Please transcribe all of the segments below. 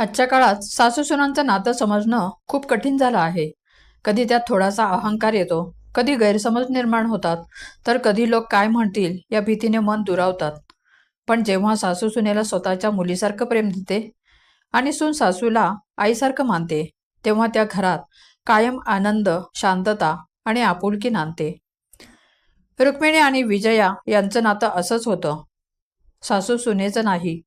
आजच्या काळात सासूसुनांचं नातं समजणं खूप कठीण झालं आहे. कधी त्यात थोडासा अहंकार येतो कधी गैरसमज निर्माण होतात तर कधी लोक काय म्हणतील या भीतीने मन दुरावतात. पण जेव्हा सासू सुनेला स्वतःच्या मुलीसारखं प्रेम देते आणि सून सासूला आईसारखं मानते तेव्हा त्या घरात कायम आनंद शांतता आणि आपुलकी नांदते. रुक्मिणी आणि विजया यांचं नातं असंच होतं. सासू सुनेचं नाही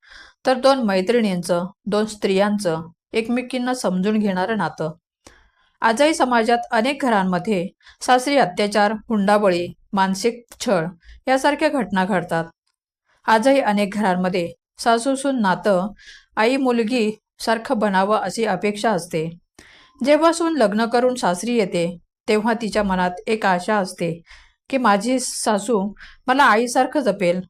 तर दोन मैत्रिणींचं दोन स्त्रियांचं एकमेकींना समजून घेणारं नातं. आजही समाजात अनेक घरांमध्ये सासरी अत्याचार हुंडाबळी मानसिक छळ यासारख्या घटना घडतात. आजही अनेक घरांमध्ये सासूसून नातं आई मुलगी सारखं बनावं अशी अपेक्षा असते. जेव्हा सून लग्न करून सासरी येते तेव्हा तिच्या मनात एक आशा असते की माझी सासू मला आईसारखं जपेल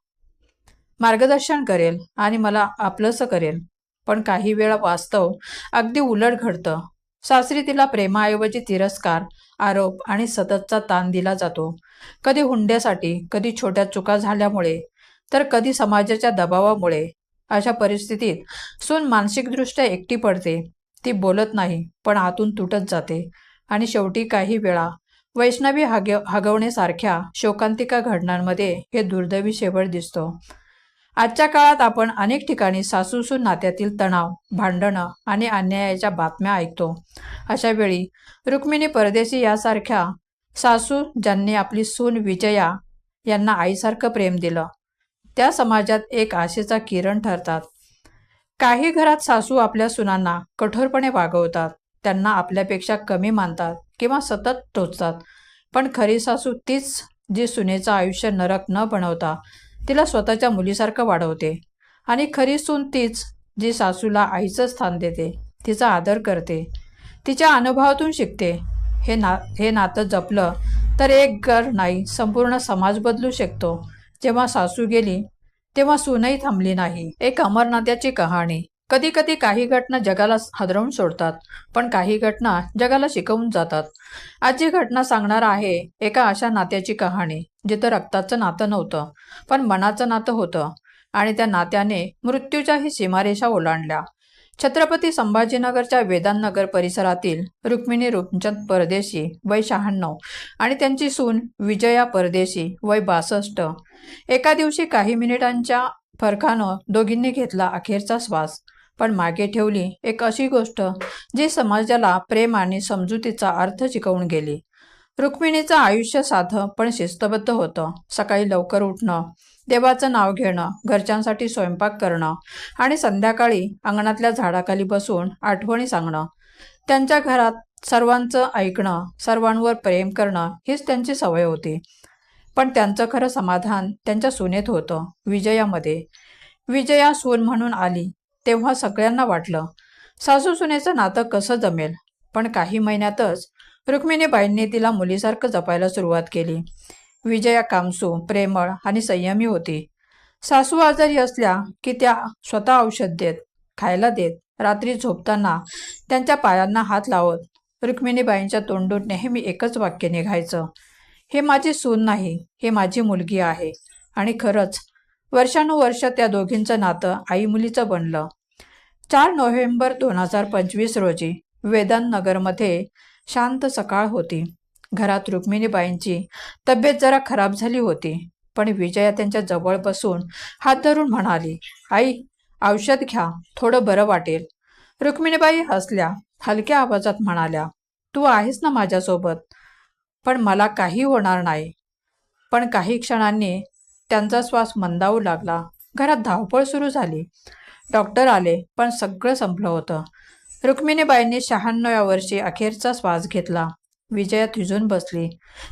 मार्गदर्शन करेल आणि मला आपलंसं करेल. पण काही वेळा वास्तव अगदी उलट घडतं. सासरी तिला प्रेमाऐवजी तिरस्कार आरोप आणि सततचा ताण दिला जातो. कधी हुंड्यासाठी कधी छोट्या चुका झाल्यामुळे तर कधी समाजाच्या दबावामुळे अशा परिस्थितीत सून मानसिकदृष्ट्या एकटी पडते. ती बोलत नाही पण आतून तुटत जाते. आणि शेवटी काही वेळा वैष्णवी हाग हगवण्यासारख्या शोकांतिका घटनांमध्ये हे दुर्दैवी शेवट दिसतो. आजच्या काळात आपण अनेक ठिकाणी सासूसून नात्यातील तणाव भांडणं आणि अन्यायाच्या बातम्या ऐकतो. अशा वेळी रुक्मिणी परदेशी यासारख्या सासू ज्यांनी आपली सून विजया यांना आईसारखं प्रेम दिलं त्या समाजात एक आशेचा किरण ठरतात. काही घरात सासू आपल्या सुनांना कठोरपणे वागवतात त्यांना आपल्यापेक्षा कमी मानतात किंवा सतत टोचतात पण खरी सासू तीच जी सुनेचं आयुष्य नरक न बनवता तिला स्वतःच्या मुलीसारखं वाढवते. आणि खरी सून तीच जी सासूला आईचं स्थान देते तिचा आदर करते. तिच्या अनुभवातून शिकते. हे ना हे नातं जपलं तर एक घर नाही संपूर्ण समाज बदलू शकतो. जेव्हा सासू गेली तेव्हा सूनही थांबली नाही. एक अमरनाथाची कहाणी. कधी कधी काही घटना जगाला हादरवून सोडतात पण काही घटना जगाला शिकवून जातात. आजची घटना सांगणार आहे एका अशा नात्याची कहाणी जिथं रक्ताचं नातं नव्हतं पण मनाचं नातं होतं आणि त्या नात्याने मृत्यूच्याही सीमारेषा ओलांडल्या. छत्रपती संभाजीनगरच्या वेदांतनगर परिसरातील रुक्मिणी रूपचंद परदेशी वय शहाण्णव आणि त्यांची सून विजया परदेशी वय बासष्ट. एका दिवशी काही मिनिटांच्या फरकानं दोघींनी घेतला अखेरचा श्वास. पण मागे ठेवली एक अशी गोष्ट जी समाजाला प्रेम आणि समजुतीचा अर्थ शिकवून गेली. रुक्मिणीचं आयुष्य साधं पण शिस्तबद्ध होतं. सकाळी लवकर उठणं देवाचं नाव घेणं घरच्यांसाठी स्वयंपाक करणं आणि संध्याकाळी अंगणातल्या झाडाखाली बसून आठवणी सांगणं. त्यांच्या घरात सर्वांचं ऐकणं सर्वांवर प्रेम करणं हीच त्यांची सवय होती. पण त्यांचं खरं समाधान त्यांच्या सुनेत होतं विजयामध्ये. विजया सून म्हणून आली. तेव्हा सगळ्यांना वाटलं सासू सुनेचं नातं कसं जमेल? पण काही महिन्यातच रुक्मिणीबाईंनी तिला मुलीसारखं जपायला सुरुवात केली. विजया कामसू प्रेमळ आणि संयमी होती. सासू आजारी असल्या की त्या स्वतः औषध देत खायला देत रात्री झोपताना त्यांच्या पायांना हात लावत रुक्मिणीबाईंच्या तोंडून नेहमी एकच वाक्य निघायचं हे माझी सून नाही हे माझी मुलगी आहे. आणि खरंच वर्षानुवर्ष त्या दोघींचं नातं आई मुलीचं बनलं. चार नोव्हेंबर दोन हजार पंचवीस रोजी वेदांत नगरमध्ये शांत सकाळ होती. घरात रुक्मिणीबाईंची तब्येत जरा खराब झाली होती पण विजया त्यांच्या जवळ बसून हात धरून म्हणाली आई औषध घ्या थोडं बरं वाटेल. रुक्मिणीबाई हसल्या हलक्या आवाजात म्हणाल्या तू आहेस ना माझ्यासोबत पण मला काही होणार नाही. पण काही क्षणांनी त्यांचा श्वास मंदावू लागला. घरात धावपळ सुरू झाली. डॉक्टर आले पण सगळं संपलं होतं. रुक्मिणीबाईंनी शहाण्णव्या वर्षी अखेरचा श्वास घेतला. विजया थिजून बसली.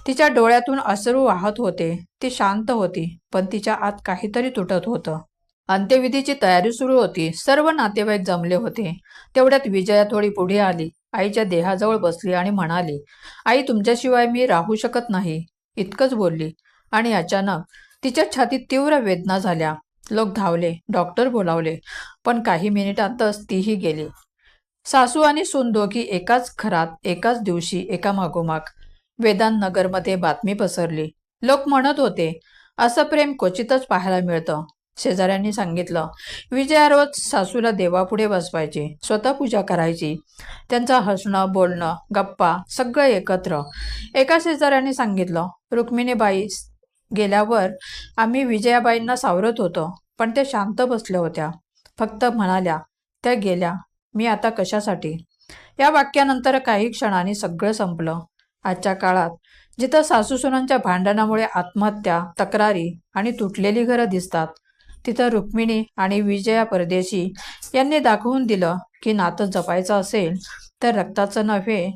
तिच्या डोळ्यातून अश्रू वाहत होते. ती शांत होती पण तिच्या आत काहीतरी तुटत होतं. अंत्यविधीची तयारी सुरू होती. सर्व नातेवाईक जमले होते. तेवढ्यात विजया थोडी पुढे आली. आईच्या देहाजवळ बसली आणि म्हणाली आई तुमच्याशिवाय मी राहू शकत नाही. इतकंच बोलली आणि अचानक तिच्या छातीत तीव्र वेदना झाल्या. लोक धावले डॉक्टर बोलावले पण काही मिनिटांतच तीही गेली. सासू आणि सून दोघी एकाच घरात एकाच दिवशी एका मागोमाग. वेदांत नगरमध्ये बातमी पसरली. लोक म्हणत होते असं प्रेम क्वचितच पाहायला मिळतं. शेजाऱ्यांनी सांगितलं विजया रोज सासूला देवापुढे बसवायची स्वतः पूजा करायची. त्यांचं हसणं बोलणं गप्पा सगळं एकत्र. एका शेजाऱ्याने सांगितलं रुक्मिणीबाई गेल्यावर आम्ही विजयाबाईंना सावरत होतो पण त्या शांत बसल्या होत्या. फक्त म्हणाल्या त्या गेल्या. मी आता कशासाठी? या वाक्यानंतर काही क्षणांनी सगळं संपलं. आजच्या काळात जिथं सासूसुनांच्या भांडणामुळे आत्महत्या तक्रारी आणि तुटलेली घरं दिसतात तिथं रुक्मिणी आणि विजया परदेशी यांनी दाखवून दिलं की नातं जपायचं असेल तर रक्ताचं नव्हे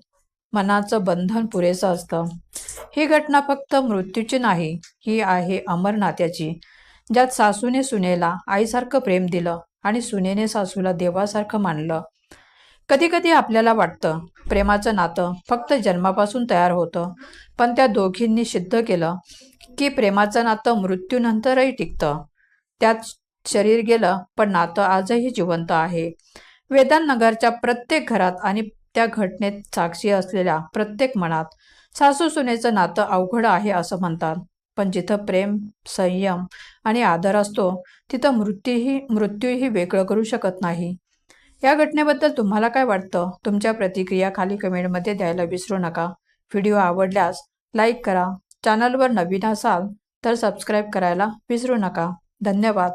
मनाचं बंधन पुरेसं असतं. ही घटना फक्त मृत्यूची नाही ही आहे अमर नात्याची ज्यात सासूने सुनेला आईसारखं प्रेम दिलं आणि सुनेने सासूला देवासारखं मानलं. कधी कधी आपल्याला वाटतं प्रेमाचं नातं फक्त जन्मापासून तयार होतं पण त्या दोघींनी सिद्ध केलं की प्रेमाचं नातं मृत्यूनंतरही टिकतं. त्यात शरीर गेलं पण नातं आजही जिवंत आहे. वेदांत नगरच्या प्रत्येक घरात आणि त्या घटनेत साक्षी असलेल्या प्रत्येक मनात सासू सुनेचं नातं अवघड आहे असं म्हणतात. पण जिथं प्रेम संयम आणि आदर असतो तिथं मृत्यूही मृत्यूही वेगळं करू शकत नाही. या घटनेबद्दल तुम्हाला काय वाटतं? तुमच्या प्रतिक्रिया खाली कमेंटमध्ये द्यायला विसरू नका. व्हिडिओ आवडल्यास लाईक करा. चॅनलवर नवीन असाल तर सबस्क्राईब करायला विसरू नका. धन्यवाद.